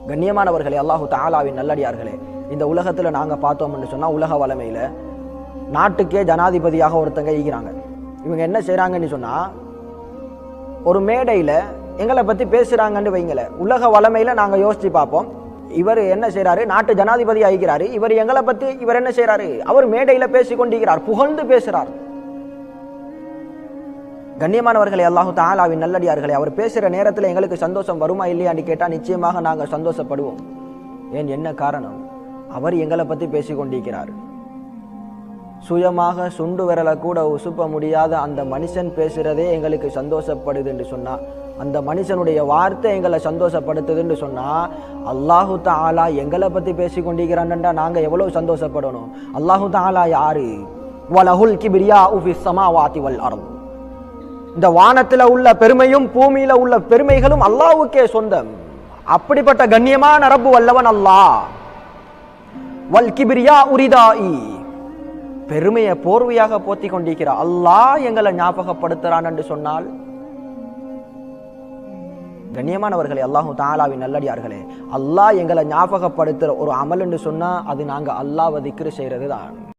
கண்ணியமானவர்களே அல்லாஹு தாலாவின் நல்லடியார்களே இந்த உலகத்தில் நாங்கள் பார்த்தோம்னு சொன்னால் உலக வளமையில் நாட்டுக்கே ஜனாதிபதியாக ஒருத்தங்க ஈகிறாங்க இவங்க என்ன செய்கிறாங்கன்னு சொன்னால் ஒரு மேடையில் எங்களை பற்றி பேசுகிறாங்கன்னு வைங்கள உலக வளமையில் நாங்கள் யோசித்து பார்ப்போம். இவர் என்ன செய்கிறாரு நாட்டு ஜனாதிபதி ஆகிறாரு இவர் எங்களை பற்றி இவர் என்ன செய்கிறாரு அவர் மேடையில் பேசிக்கொண்டிருக்கிறார் புகழ்ந்து பேசுகிறார் கண்ணியமானவர்களே அல்லாஹு தாலாவின் நல்லடியார்களே அவர் பேசுகிற நேரத்தில் எங்களுக்கு சந்தோஷம் வருமா இல்லையான்னு கேட்டால் நிச்சயமாக நாங்கள் சந்தோஷப்படுவோம். ஏன் என்ன காரணம்? அவர் எங்களை பற்றி பேசி கொண்டிருக்கிறார் சுயமாக சுண்டு விரலை கூட உசுப்ப முடியாத அந்த மனுஷன் பேசுகிறதே எங்களுக்கு சந்தோஷப்படுது என்று சொன்னால் அந்த மனுஷனுடைய வார்த்தை எங்களை சந்தோஷப்படுத்துதுன்னு சொன்னால் அல்லாஹு தாலா எங்களை பற்றி பேசி கொண்டிருக்கிறான்டா நாங்கள் எவ்வளோ சந்தோஷப்படணும்? அல்லாஹு தாலா யாரு? வலஹுல் கிபிரியா உஃபி சமாவாதி வல் அருள் இந்த வானத்தில் உள்ள பெருமையும் பூமியில உள்ள பெருமைகளும் அல்லாவுக்கே சொந்தம். அப்படிப்பட்ட கண்ணியமான ரப்பு வல்லவன் அல்லாஹ். வல் கிபிரியா உரிதாயி பெருமையை போர்வையாக போத்தி கொண்டிருக்கிறார். அல்லாஹ் எங்களை ஞாபகப்படுத்துறான் என்று சொன்னால் கண்ணியமானவர்களே அல்லாஹு தாலாவின் நல்லடியார்களே அல்லாஹ் எங்களை ஞாபகப்படுத்துற ஒரு அமல் என்று சொன்னா அது நாங்க அல்லாஹ் திக்ரு செய்யறது தான்